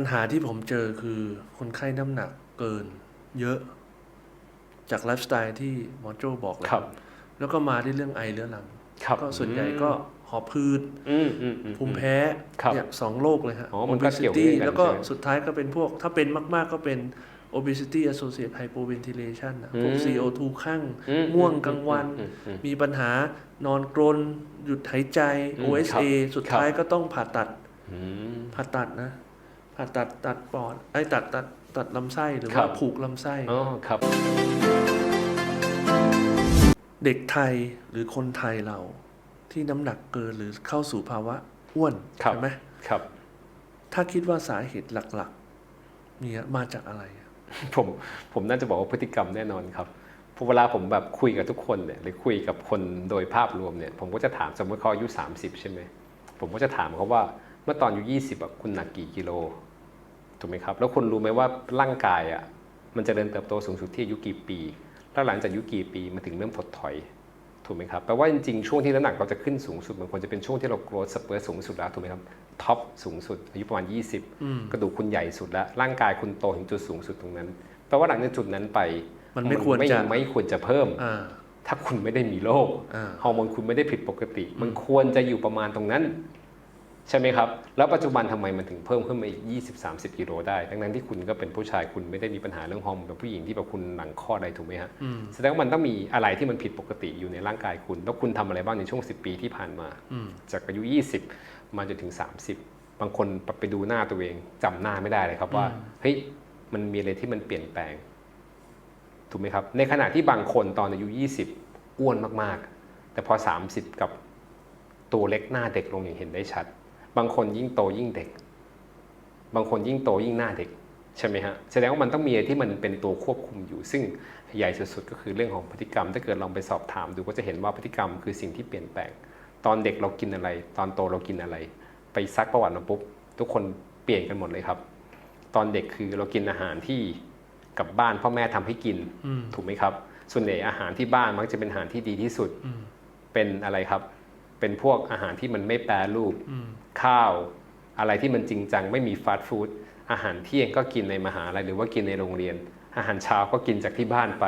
ปัญหาที่ผมเจอคือคนไข้น้ำหนักเกินเยอะ จากไลฟ์สไตล์ที่หมอโจ้บอกเลยครับ แล้วก็มาที่เรื่องไอเรื้อรังครับก็ส่วนใหญ่ก็หอบพืดอืมอืมอืม ภูมิแพ้ครับเนี่ยสองโรคเลยฮะ อ๋อมันก็เกี่ยว obesity เนื่องกันแล้วก็ใช่ไหมสุดท้ายก็เป็นพวก ถ้าเป็นมาก ๆ ก็เป็น obesity associated hypoventilation อะพวก อืม CO2 ข้างอืมง่วงกลางวัน อืมอืม มีปัญหานอนกรน หยุดหายใจ อืม OSA สุดท้ายก็ต้องผ่าตัด อืม ผ่าตัดนะ ผ่าตัดตัดปอดไอ้ยตัดตัดตัดลำไส้หรือครัว่าบ ผูกลำไส้ อ๋อครับ เด็กไทยหรือคนไทยเราที่น้ำหนักเกินหรือเข้าสู่ภาวะอ้วนครับ ใช่ไหมครับ ถ้าคิดว่าสาเหตุหลักๆเนี่ยมาจากอะไรอะผมผมน่าจะบอกว่าพฤติกรรมแน่นอนครับเพราะเวลาผมแบบคุยกับทุกคนเนี่ยหรือคุยกับคนโดยภาพรวมเนี่ยผมก็จะถามสมมติเขาอายุ 30 ใช่ไหมผมก็จะถามเขาว่าเมื่อตอนอายุ20อะคุณหนักกี่กิโล ถูกไหมครับ แล้วคุณรู้ไหมว่าร่างกายอะมันจะเริญเติบโตสูงสุดที่อายุกี่ปี แล้วหลังจากอายุกี่ปีมันถึงเริ่มถดถอยถูกไหมครับแปลว่าจริงๆช่วงที่น้ำหนักเราจะขึ้นสูงสุดมันควรจะเป็นช่วงที่เราโกรธสเปอร์สูงสุดแล้วถูกไหมครับท็อปสูงสุดอายุประมาณ 20อืมกระดูกคุณใหญ่สุดแล้วร่างกายคุณโตถึงจุดสูงสุดตรงนั้นแปลว่าหลังจากจุดนั้นไปมันไม่ควรจะไม่ควรจะเพิ่มอ่าถ้าคุณไม่ได้มีโรคอ่าฮอร์โมนคุณไม่ได้ผิดปกติ มันควรจะอยู่ประมาณตรงนั้น ใช่ไหมครับ แล้วปัจจุบันทำไมมันถึงเพิ่มขึ้นมาอีก 20-30 กิโลได้ทั้งนั้นที่คุณก็เป็นผู้ชายคุณไม่ได้มีปัญหาเรื่องฮอร์โมนแบบผู้หญิงที่แบบคุณหลังคลอดอะไรถูกไหมฮะอืมแสดงว่ามันต้องมีอะไรที่มันผิดปกติอยู่ในร่างกายคุณ แล้วคุณทำอะไรบ้างในช่วง 10 ปีที่ผ่านมาอืมจากอายุ 20 มาจนถึง 30 บางคนไปดูหน้าตัวเองจำหน้าไม่ได้เลยครับว่าเฮ้ยมันมีอะไรที่มันเปลี่ยนแปลงถูกไหมครับ ในขณะที่บางคนตอนอายุ 20 อ้วนมากๆ แต่พอ 30 กับตัวเล็กหน้าเด็กลงอย่างเห็นได้ชัด บางคนยิ่งโตยิ่งเด็ก บางคนยิ่งโตยิ่งหน้าเด็กใช่ไหมฮะแสดงว่ามันต้องมีอะไรที่มันเป็นตัวควบคุมอยู่ ซึ่งใหญ่สุดๆ ก็คือเรื่องของพฤติกรรม ถ้าเกิดลองไปสอบถามดูก็จะเห็นว่าพฤติกรรมคือสิ่งที่เปลี่ยนแปลง ตอนเด็กเรากินอะไร ตอนโตเรากินอะไร ไปซักประวัติมาปุ๊บทุกคนเปลี่ยนกันหมดเลยครับ ตอนเด็กคือเรากินอาหารที่กับบ้านพ่อแม่ทำให้กินอืมถูกไหมครับ ส่วนใหญ่อาหารที่บ้านมักจะเป็นอาหารที่ดีที่สุดอืมเป็นอะไรครับ เป็นพวกอาหารที่มันไม่แปรรูปอืม ข้าว อะไรที่มันจริงจังไม่มีฟาสต์ฟู้ดอาหารเที่ยงก็กินในมหาลัยหรือว่ากินในโรงเรียน อาหารเช้าก็กินจากที่บ้านไป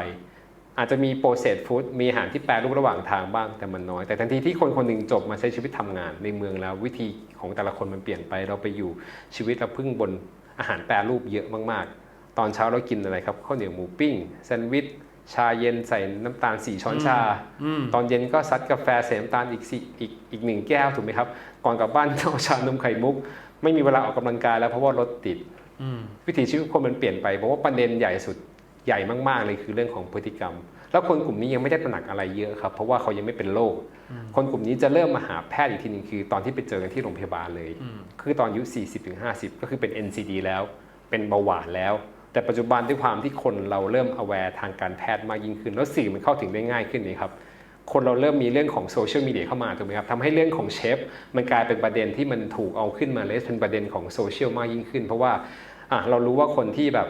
อาจจะมีโปรเซสฟู้ดมีอาหารที่แปรรูประหว่างทางบ้างแต่มันน้อย แต่ทันทีที่คนคนหนึ่งจบมาใช้ชีวิตทำงานในเมืองแล้ววิธีของแต่ละคนมันเปลี่ยนไป เราไปอยู่ชีวิตเราพึ่งบนอาหารแปรรูปเยอะมากๆ ตอนเช้าเรากินอะไรครับข้าวเหนียวหมูปิ้งแซนด์วิช ชาเย็นใส่น้ำตาลสี่ช้อนชาอืมตอนเย็นก็ซัดกาแฟใส่น้ำตาลอีกสี่อีกอีกหนึ่งแก้วถูกไหมครับ ก่อนกลับบ้านเอาชานมไข่มุก ไม่มีเวลาออกกำลังกายแล้วเพราะว่ารถติดอืมวิถีชีวิตคนมันเปลี่ยนไปเพราะว่าประเด็นใหญ่สุดใหญ่มากๆเลยคือเรื่องของพฤติกรรม แล้วคนกลุ่มนี้ยังไม่ได้ตระหนักอะไรเยอะครับเพราะว่าเขายังไม่เป็นโรคคนกลุ่มนี้จะเริ่มมาหาแพทย์อีกทีหนึงคือ ตอนที่ไปเจอกันที่โรงพยาบาลเลยอืมคือตอนอายุ40-50 ก็คือเป็น NCD แล้ว เป็นเบาหวานแล้ว แต่ปัจจุบันด้วยความที่คนเราเริ่ม aware ทางการแพทย์มากยิ่งขึ้น แล้วสื่อมันเข้าถึงได้ง่ายขึ้นนี่ครับคนเราเริ่มมีเรื่องของโซเชียลมีเดียเข้ามาถูกไหมครับทำให้เรื่องของเชฟมันกลายเป็นประเด็นที่มันถูกเอาขึ้นมาเลยเป็นประเด็นของโซเชียลมากยิ่งขึ้น เพราะว่าเรารู้ว่าคนที่แบบ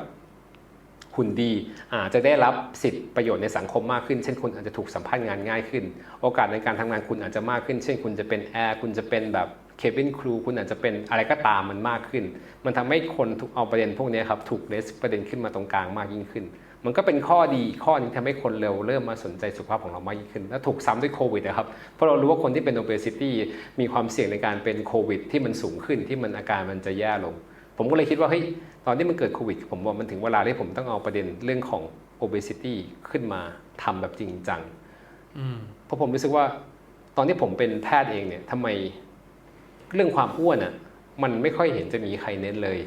หุ่นดีอาจจะได้รับสิทธิประโยชน์ในสังคมมากขึ้น เช่นคุณอาจจะถูกสัมภาษณ์งานง่ายขึ้น โอกาสในการทำงานคุณอาจจะมากขึ้น เช่นคุณจะเป็นแอร์คุณจะเป็นแบบ เคบินครูคุณอาจจะเป็นอะไรก็ตามมันมากขึ้น มันทำให้คนถูกเอาประเด็นพวกนี้ครับถูกเลสประเด็นขึ้นมาตรงกลางมากยิ่งขึ้น มันก็เป็นข้อดีข้อหนึงทำให้คนเร็วเริ่มมาสนใจสุขภาพของเรามากยิ่งขึ้น และถูกซ้ำด้วยโควิดนะครับ เพราะเรารู้ว่าคนที่เป็น obesity มีความเสี่ยงในการเป็นโควิด ที่มันสูงขึ้นที่มันอาการมันจะแย่ลง ผมก็เลยคิดว่าเฮ้ยตอนที่มันเกิดโควิด ผมว่ามันถึงเวลาที่ผมต้องเอาประเด็นเรื่องของ obesity ขึ้นมาทำแบบจริงจังอืมเพราะผมรู้สึกว่าตอนที่ผมเป็นแพทย์เองเนี่ยทำไม เรื่องความอ้วนอะ มันไม่ค่อยเห็นจะมีใครเน้นเลย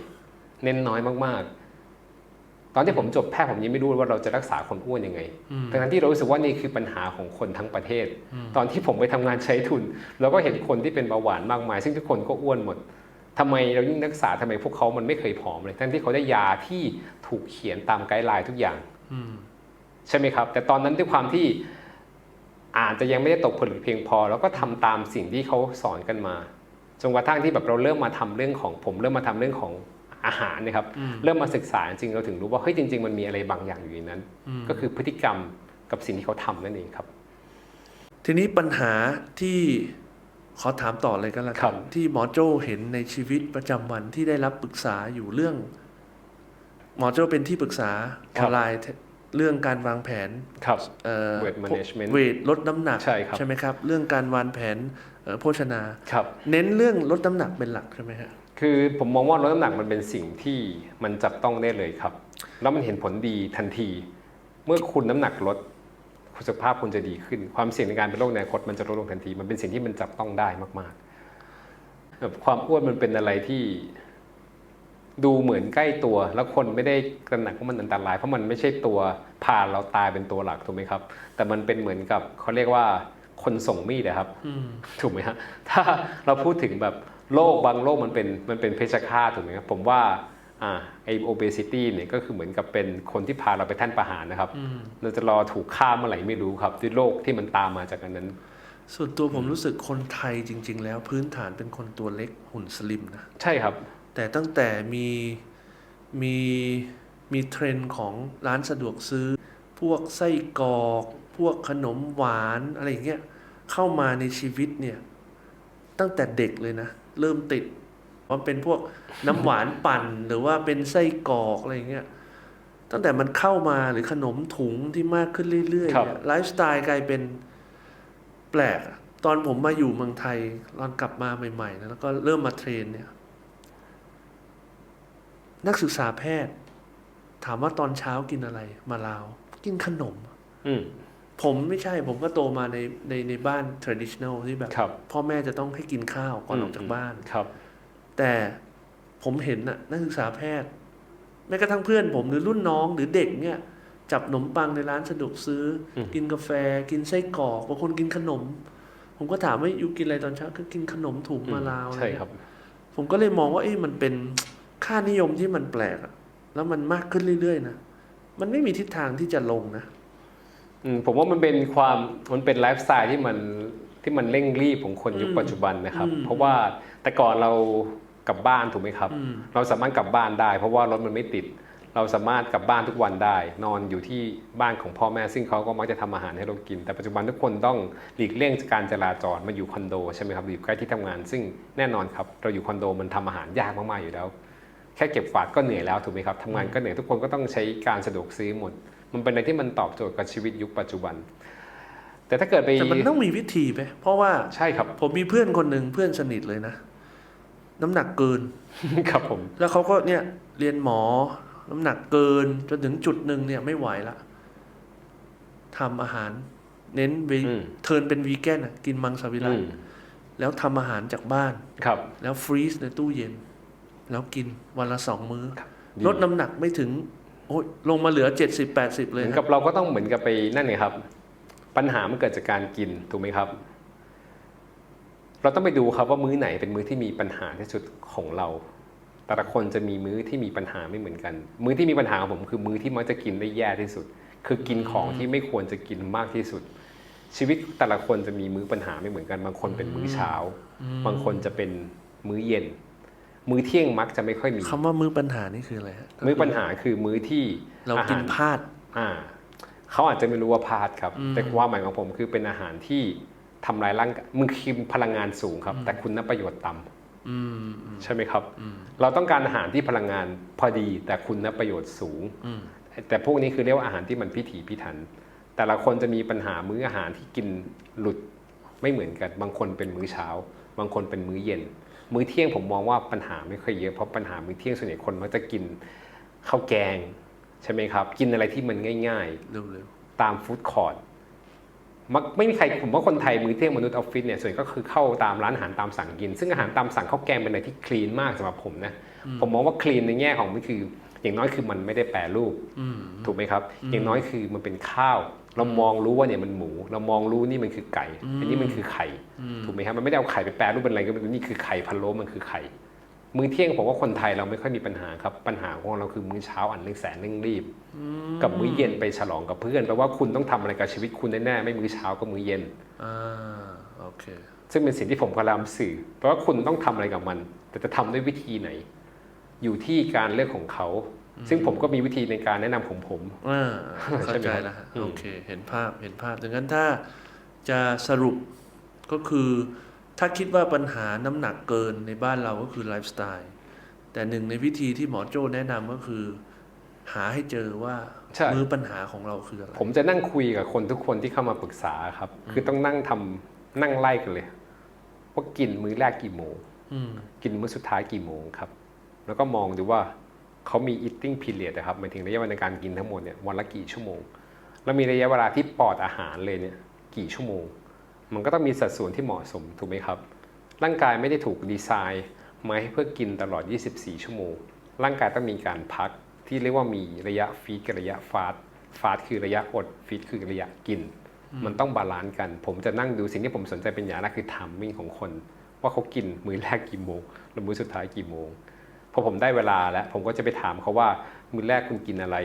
เน้นน้อยมากๆ ตอนที่ผมจบแพทย์ผมยังไม่รู้ว่าเราจะรักษาคนอ้วนยังไงอืมทั้งที่เรารู้สึกว่านี่คือปัญหาของคนทั้งประเทศอืมตอนที่ผมไปทำงานใช้ทุนเราก็เห็นคนที่เป็นเบาหวานมากมาย ซึ่งทุกคนก็อ้วนหมดทำไมเรายิ่งรักษาทำไมพวกเขามันไม่เคยผอมเลยทั้งที่เขาได้ยาที่ถูกเขียนตามไกด์ไลน์ทุกอย่างอืมใช่ไหมครับ แต่ตอนนั้นด้วยความที่อาจจะยังไม่ได้ตกผลึกเพียงพอ แล้วก็ทำตามสิ่งที่เขาสอนกันมา จนกระทั่งที่แบบเราเริ่มมาทำเรื่องของผม เริ่มมาทำเรื่องของอาหารนะครับอืมเริ่มมาศึกษาจริงเราถึงรู้ว่าเฮ้ยจริง ๆ มันมีอะไรบางอย่างอยู่ในนั้นอืมก็คือพฤติกรรมกับสิ่งที่เขาทำนั่นเองครับ ทีนี้ปัญหาที่ขอถามต่อเลยก็แล้วครักับนที่หมอโจ้เห็นในชีวิตประจำวันที่ได้รับปรึกษาอยู่เรื่อง หมอโจ้เป็นที่ปรึกษาออนไลน์เรื่องการวางแผนครับเอ่อ Weight management เวทลดน้ำหนักใช่ครับไหมครับ เรื่องการวางแผนเอ่อ โภชนา ครับเน้นเรื่องลดน้ำหนักเป็นหลักใช่ไหมฮะ คือผมมองว่าลดน้ำหนักมันเป็นสิ่งที่มันจับต้องได้เลยครับ แล้วมันเห็นผลดีทันที เมื่อคุณน้ำหนักลดสุขภาพคุณจะดีขึ้น ความเสี่ยงในการเป็นโรคในอนาคตมันจะลดลงทันที มันเป็นสิ่งที่มันจับต้องได้มากๆแบบความอ้วนมันเป็นอะไรที่ดูเหมือนใกล้ตัว แล้วคนไม่ได้ตระหนักว่ามันอันตราย เพราะมันไม่ใช่ตัวพาเราตายเป็นตัวหลักถูกไหมครับ แต่มันเป็นเหมือนกับเขาเรียกว่า คนส่งมีดนะครับอืมถูกไหมฮะถ้าเราพูดถึงแบบโรคบางโรคมันเป็นมันเป็นเพชฌฆาตถูกไหมครับผมว่าอ่าไอโอเบสิตี้เนี่ยก็คือเหมือนกับเป็นคนที่พาเราไปแท่านประหารนะครับอืมเราจะรอถูกฆ่าเมื่อไหร่ไม่รู้ครับด้วยโรคที่มันตามมาจากอันนั้น ส่วนตัวผมรู้สึกคนไทยจริง ๆ แล้วพื้นฐานเป็นคนตัวเล็กหุ่นสลิมนะใช่ครับ แต่ตั้งแต่มีมีมีเทรนด์ของร้านสะดวกซื้อ พวกไส้กรอก พวกขนมหวานอะไรอย่างเงี้ยเข้ามาในชีวิตเนี่ยตั้งแต่เด็กเลยนะ เริ่มติดว่าเป็นพวกน้ำหวานปั่นหรือว่าเป็นไส้กรอกอะไรอย่างเงี้ยตั้งแต่มันเข้ามาหรือขนมถุงที่มากขึ้นเรื่อยๆครับเนี่ยไลฟ์สไตล์กลายเป็นแปลกอะตอนผมมาอยู่เมืองไทยตอนกลับมาใหม่ๆนะแล้วก็เริ่มมาเทรนเนี่ยนักศึกษาแพทย์ ถามว่าตอนเช้ากินอะไร มาลาว กินขนม อืม ผมไม่ใช่ผมก็โตมาในในในบ้าน traditional ที่แบบครับพ่อแม่จะต้องให้กินข้าวก่อนออกจากบ้านครับ แต่ผมเห็นน่ะนักศึกษาแพทย์แม้กระทั่งเพื่อนผมหรือรุ่นน้องหรือเด็กเนี่ยจับขนมปังในร้านสะดวกซื้ออมกินกาแฟ กินไส้กรอกบางคนกินขนม ผมก็ถามว่าอยู่กินอะไรตอนเช้าก็กินขนมถุงมาลาวอะใช่ไเงี้ยครับ ผมก็เลยมองว่าเอ๊ะมันเป็นค่านิยมที่มันแปลกอะแล้วมันมากขึ้นเรื่อยๆนะมันไม่มีทิศทางที่จะลงนะอืม ผมว่ามันเป็นความมันเป็นไลฟ์สไตล์ที่มันที่มันเร่งรีบของคนยุคอืมปัจจุบันนะครับอืมเพราะว่าแต่ก่อนเรากลับบ้านถูกไหมครับอืมเราสามารถกลับบ้านได้ เพราะว่ารถมันไม่ติด เราสามารถกลับบ้านทุกวันได้ นอนอยู่ที่บ้านของพ่อแม่ ซึ่งเขาก็มักจะทำอาหารให้เรากิน แต่ปัจจุบันทุกคนต้องหลีกเลี่ยงการจราจรมาอยู่คอนโดใช่ไหมครับอยู่ใกล้ที่ทำงาน ซึ่งแน่นอนครับเราอยู่คอนโดมันทำอาหารยากมากๆอยู่แล้ว แค่เก็บฝาดก็เหนื่อยแล้วถูกไหมครับทำงานก็เหนื่อยทุกคนก็ต้องใช้การสะดวกซื้อหมด มันเป็นอะไรที่มันตอบโจทย์กับชีวิตยุคปัจจุบัน แต่ถ้าเกิดไปแต่มันต้องมีวิธีไหมเพราะว่าใช่ครับผมมีเพื่อนคนหนึ่งเพื่อนสนิทเลยนะ น้ำหนักเกินครับผม แล้วเขาก็เนี่ยเรียนหมอ น้ำหนักเกินจนถึงจุดหนึ่งเนี่ยไม่ไหวละทำอาหาร เน้นวีอืมเทิร์นเป็นวีแกนอะกินมังสวิรัอืตมแล้วทำอาหารจากบ้านครับ แล้วฟรีซในตู้เย็น แล้วกินวันละสองมื้อดีลดน้ำหนักไม่ถึง โอ้ยลงมาเหลือเจ็ดสิบแปดสิบเหเลยมือนคกัรับบเราก็ต้องเหมือนกับไปนั่นไงครับ ปัญหามันเกิดจากการกินถูกไหมครับ เราต้องไปดูครับว่ามื้อไหนเป็นมื้อที่มีปัญหาที่สุดของเรา แต่ละคนจะมีมื้อที่มีปัญหาไม่เหมือนกัน มื้อที่มีปัญหาของผมคือมื้อที่มักจะกินได้แย่ที่สุด คือกินของที่ไม่ควรจะกินมากที่สุด ชีวิตแต่ละคนจะมีมื้อปัญหาไม่เหมือนกัน บางคนเป็นมื้อเช้า บางคนจะเป็นมื้อเย็น มื้อเที่ยงมักจะไม่ค่อยมีคำว่ามื้อปัญหานี่คืออะไรฮะมื้อปัญหาคือมื้อที่เรากินอหพลาดอ่าเขาอาจจะไม่รู้ว่าพลาดครับอืมแต่ความหมายของผมคือเป็นอาหารที่ทำลายร่างกายมึงคือพลังงานสูงครับ แต่คุณประโยชน์ต่ำอืมอืมใช่ไหมครับอืมเราต้องการอาหารที่พลังงานพอดีแต่คุณประโยชน์สูงอืมแต่พวกนี้คือเรียกว่าอาหารที่มันพิถีพิถัน แต่ละคนจะมีปัญหามื้ออาหารที่กินหลุดไม่เหมือนกัน บางคนเป็นมื้อเช้า บางคนเป็นมื้อเย็น มื้อเที่ยงผมมองว่าปัญหาไม่ค่อยเยอะเพราะปัญหามื้อเที่ยงส่วนใหญ่คนมักจะกินข้าวแกงใช่ไหมครับ กินอะไรที่มันง่ายๆเร็วตามฟู้ดคอร์ทมักไม่มีใครผมว่าคนไทยมื้อเที่ยงมนุษย์ออฟฟิศเนี่ยส่วนใหญ่ก็คือเข้าตามร้านอาหารตามสั่งกิน ซึ่งอาหารตามสั่งข้าวแกงเป็นอะไรที่คลีนมากสำหรับผมนะผมมองว่าคลีนในแง่ของมันคือ อย่างน้อยคือมันไม่ได้แปรรูปๆอืมถูกไหมครับ อย่างน้อยคือมันเป็นข้าว เรามองรู้ว่าเนี่ยมันหมู เรามองรู้นี่มันคือไก่ อันนี้มันคือไข่อืมถูกไหมครับมันไม่ได้เอาไข่ไปแปรรูปเป็นอะไรก็ไม่รู้นี่คือไข่พะโล้มันคือไข่มื้อเที่ยงผมว่าคนไทยเราไม่ค่อยมีปัญหาครับ ปัญหาของเราคือมื้อเช้าอันเร่งแสนเร่งรีบ กับมื้อเย็นไปฉลองกับเพื่อนแปลว่าคุณต้องทำอะไรกับชีวิตคุณแน่ๆไม่มื้อเช้าก็มื้อเย็นอ่าโอเคซึ่งเป็นสิ่งที่ผมพยายามสื่อแปลว่าคุณต้องทำอะไรกับมัน แต่จะทำด้วยวิธีไหน อยู่ที่การเลือกของเขา ซึ่งผมก็มีวิธีในการแนะนำของผมอ่าเข้าใช่ไหมใจครับแล้วฮะอืมโอเค เห็นภาพเห็นภาพดังนั้นถ้าจะสรุปก็คือ ถ้าคิดว่าปัญหาน้ำหนักเกินในบ้านเราก็คือไลฟ์สไตล์แต่หนึ่งในวิธีที่หมอโจ้แนะนำก็คือ หาให้เจอว่าใช่มือปัญหาของเราคืออะไรผมจะนั่งคุยกับคนทุกคนที่เข้ามาปรึกษาครับ คือต้องนั่งทำนั่งไล่กันเลยว่ากินมื้อแรกกี่โมงอืมกินมื้อสุดท้ายกี่โมงครับ แล้วก็มองดูว่า เขามี eating period นะครับหมายถึงระยะเวลาในการกินทั้งหมดเนี่ยวันละกี่ชั่วโมง แล้วมีระยะเวลาที่ปลอดอาหารเลยเนี่ยกี่ชั่วโมง มันก็ต้องมีสัดส่วนที่เหมาะสมถูกไหมครับ ร่างกายไม่ได้ถูกดีไซน์มาให้เพื่อกินตลอด 24 ชั่วโมง ร่างกายต้องมีการพักที่เรียกว่ามีระยะฟีดกับระยะฟาสฟาสคือระยะอดฟีดคือระยะกิน มันต้องบาลานซ์กัน ผมจะนั่งดูสิ่งที่ผมสนใจเป็นอย่างแรกคือทามมิ่งของคน ว่าเขากินมื้อแรกกี่โมงแล้วมื้อสุดท้ายกี่โมง พอผมได้เวลาแล้วผมก็จะไปถามเขาว่ามื้อแรกคุณกินอะไร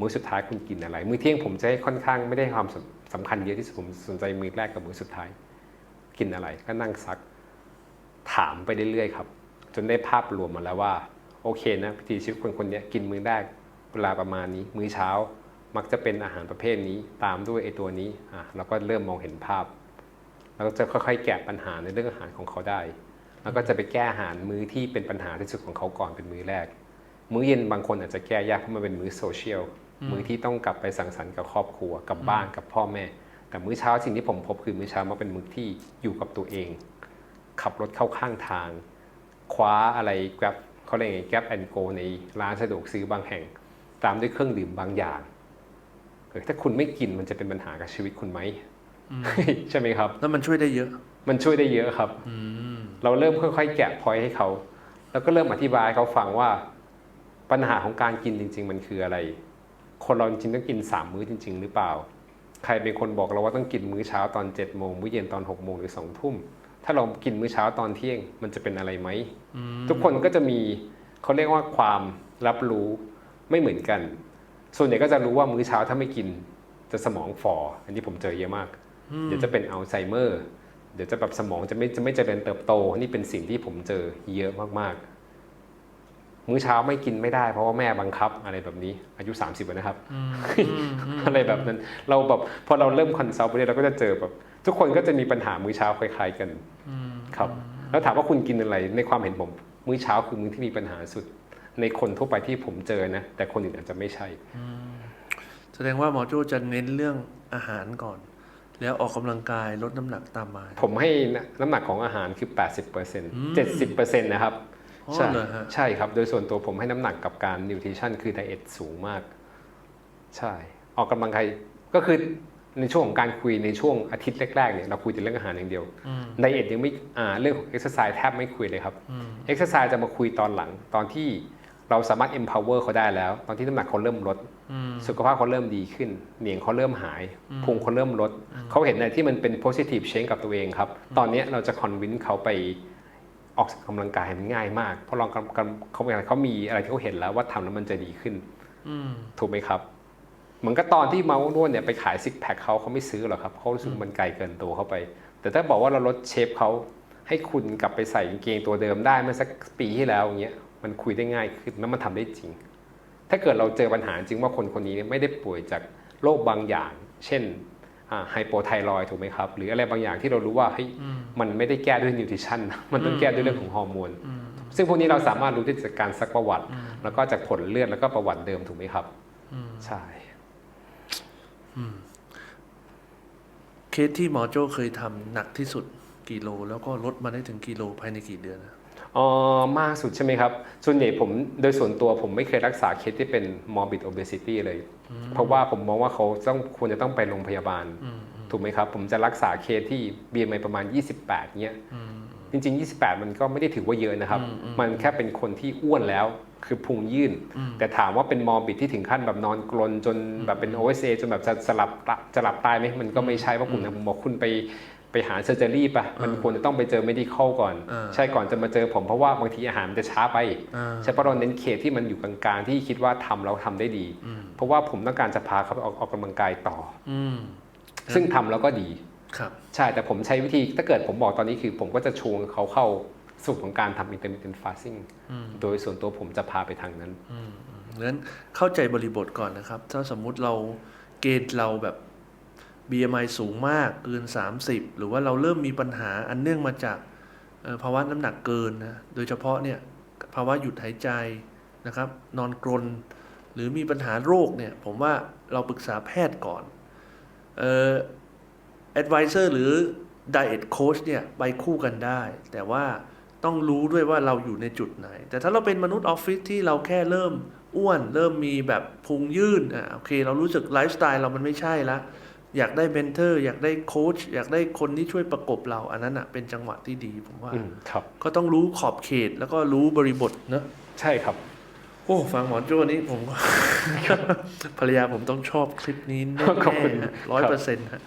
มื้อสุดท้ายคุณกินอะไร มื้อเที่ยงผมจะให้ค่อนข้างไม่ได้ความสำสำคัญเยอะที่สุดผมสนใจมื้อแรกกับมื้อสุดท้าย กินอะไรก็นั่งซักถามไปเรื่อยๆครับ จนได้ภาพรวมมาแล้วว่า โอเคนะวิถีชีวิตคนคนนี้กินมื้อแรกเวลาประมาณนี้ มื้อเช้ามักจะเป็นอาหารประเภทนี้ตามด้วยไอตัวนี้อะแล้วก็เริ่มมองเห็นภาพ แล้วก็จะค่อยๆแกะปัญหาในเรื่องอาหารของเขาได้ แล้วก็จะไปแก้อาหารมื้อที่เป็นปัญหาที่สุดของเขาก่อนเป็นมื้อแรก มื้อเย็นบางคนอาจจะแก้ยากเพราะมันเป็นมื้อโซเชียลมื้อที่ต้องกลับไปสังสรรค์กับครอบครัวกับบ้านกับพ่อแม่ แต่มื้อเช้าสิ่งที่ผมพบคือมื้อเช้ามันเป็นมื้อที่อยู่กับตัวเอง ขับรถเข้าข้างทาง คว้าอะไรแกร็บเขาเรียกไงแกร็บแอนโกในร้านสะดวกซื้อบางแห่ง ตามด้วยเครื่องดื่มบางอย่างเออถ้าคุณไม่กินมันจะเป็นปัญหากับชีวิตคุณไหม ใช่ไหมครับ แล้วมันช่วยได้เยอะ มันช่วยได้เยอะครับอืมเราเริ่มค่อยๆ แกะพอยให้เขา แล้วก็เริ่มอธิบายให้เขาฟังว่า ปัญหาของการกินจริง ๆ มันคืออะไร คนเราจริงๆต้องกินสามมื้อจริง ๆ หรือเปล่า ใครเป็นคนบอกเราว่าต้องกินมื้อเช้าตอน7จ็ดโมงมื้อเย็นตอน6กโมงหรือสองทุ่มถ้าเรากินมื้อเช้าตอนเที่ยง มันจะเป็นอะไรไหมทุกคนก็จะมีเขาเรียกว่าความรับรู้ไม่เหมือนกัน ส่วนใหญ่ก็จะรู้ว่ามื้อเช้าถ้าไม่กินจะสมองฝ่ออันนี้ผมเจอเยอะมาก เดี๋ยวจะเป็นอัลไซเมอร์เดี๋ยวจะแบบสมองจะไม่จะไม่เจริญเติบโต นี่เป็นสิ่งที่ผมเจอเยอะมากๆ มื้อเช้าไม่กินไม่ได้ เพราะว่าแม่บังคับอะไรแบบนี้ อายุ 30แล้วนะครับอะไรแบบนั้น เราแบบพอเราเริ่มคอนซัลท์ไปเรื่อยเราก็จะเจอแบบ ทุกคนก็จะมีปัญหามื้อเช้าคล้าย ๆกันครับ แล้วถามว่าคุณกินอะไรในความเห็นผมมื้อเช้าคือมื้อที่มีปัญหาสุด ในคนทั่วไปที่ผมเจอนะแต่คนอื่นอาจจะไม่ใช่แสดงว่าหมอโจ้จะเน้นเรื่องอาหารก่อน แล้วออกกำลังกายลดน้ำหนักตามมา ผมให้น้ำหนักของอาหารคือ 80% 70%นะครับอ๋อใช่เหรอฮะใช่ครับ โดยส่วนตัวผมให้น้ำหนักกับการนิวทริชั่นคือไดเอทสูงมาก ใช่ ออกกำลังกายก็คือในช่วงของการคุยในช่วงอาทิตย์แรกๆเนี่ยเราคุยแต่เรื่องอาหารอย่างเดียวไดเอทยังไม่อ่าเรื่องของเอ็กซ์ไซส์แทบไม่คุยเลยครับเอ็กซ์ไซส์จะมาคุยตอนหลังตอนที่เราสามารถ empower เขาได้แล้ว ตอนที่น้ำหนักเขาเริ่มลด สุขภาพเขาเริ่มดีขึ้น เหนียงเขาเริ่มหายพุงเขาเริ่มลด เขาเห็นอะไรที่มันเป็น positive change กับตัวเองครับ ตอนเนี้ยเราจะ convince เขาไปออกกำลังกายมันง่ายมาก เพราะลองกำกำเขาเขามีอะไรที่เขาเห็นแล้วว่าทำแล้วมันจะดีขึ้นถูกไหมครับ เหมือนกับตอนที่เมาส์นวดเนี่ยไปขายซิกแพคเขาเขาไม่ซื้อหรอกครับเขารู้สึกมันไกลเกินตัวเขาไป แต่ถ้าบอกว่าเราลดเชฟเขาให้คุณกลับไปใส่กางเกงตัวเดิมได้เมื่อสักปีที่แล้วอย่างเงี้ยมันคุยได้ง่ายขึ้นแล้วมันทำได้จริง ถ้าเกิดเราเจอปัญหาจริงว่าคนคนนี้ไม่ได้ป่วยจากโรคบางอย่าง เช่นไฮโปไทรอยถูกไหมครับ หรืออะไรบางอย่างที่เรารู้ว่าเฮ้ยมันไม่ได้แก้ด้วยนิวทริชั่นนะมันต้องแก้ด้วยเรื่องของฮอร์โมนซึ่งพวกนี้เราสามารถรู้ได้จากการซักประวัติ แล้วก็จากผลเลือดแล้วก็ประวัติเดิมถูกไหมครับใช่เคสที่หมอโจ้เคยทำหนักที่สุดกี่โล แล้วก็ลดมาได้ถึงกิโลภายในกี่เดือนนะ อ๋อมากสุดใช่ไหมครับ ส่วนใหญ่ผมโดยส่วนตัวผมไม่เคยรักษาเคสที่เป็น morbid obesity เลย เพราะว่าผมมองว่าเขาต้องควรจะต้องไปโรงพยาบาล ถูกไหมครับ ผมจะรักษาเคสที่ BMI ประมาณ 28เนี้ยจริง ๆ 28 มันก็ไม่ได้ถือว่าเยอะนะครับ มันแค่เป็นคนที่อ้วนแล้วคือพุงยื่น แต่ถามว่าเป็นมอร์บิดที่ถึงขั้นแบบนอนกรนจนแบบเป็น OSA จนแบบจะสลับตะจะหลับตายไหมมันก็ไม่ใช่เพราะกลุ่มนั้นผมบอกคุณไป ไปหาเซอร์เจอรี่ปะมันควรจะต้องไปเจอ medical ก่อนอ่าใช่ก่อนจะมาเจอผมเพราะว่าบางทีอาหารมันจะช้าไปอ่าใช่เพราะเราเน้นเคสที่มันอยู่กลางๆที่คิดว่าทำแล้วทำได้ดี เพราะว่าผมต้องการจะพาเขาไปออกออกกำลังกายต่ออืมซึ่งทำแล้วก็ดีครับใช่แต่ผมใช้วิธีถ้าเกิดผมบอกตอนนี้คือ ผมก็จะชวนเขาเข้าสู่ของการทำ intermittent fasting โดยส่วนตัวผมจะพาไปทางนั้นงั้นเข้าใจบริบทก่อนนะครับ ถ้าสมมุติเราเกณฑ์เราแบบ BMI สูงมากเกิน 30 หรือว่าเราเริ่มมีปัญหาอันเนื่องมาจากภาวะน้ำหนักเกินนะโดยเฉพาะเนี่ยภาวะหยุดหายใจนะครับ นอนกรนหรือมีปัญหาโรคเนี่ยผมว่าเราปรึกษาแพทย์ก่อนเอ่อ advisor หรือ diet coach เนี่ยไปคู่กันได้ แต่ว่าต้องรู้ด้วยว่าเราอยู่ในจุดไหน แต่ถ้าเราเป็นมนุษย์ออฟฟิศที่เราแค่เริ่มอ้วน เริ่มมีแบบพุงยื่นอะโอเค เรารู้สึกไลฟ์สไตล์เรามันไม่ใช่ละ อยากได้เมนเทอร์ อยากได้โค้ชอยากได้คนที่ช่วยประกบเรา อันนั้นอะเป็นจังหวะที่ดีผมว่าอืมครับ ก็ต้องรู้ขอบเขตแล้วก็รู้บริบทเนอะใช่ครับ โอ้ฟังหมอโจ้นี้ผมก็ภรรยาผมต้องชอบคลิปนี้แน่ขอบคุณๆร้อยเปอร์เซ็นต์ฮะ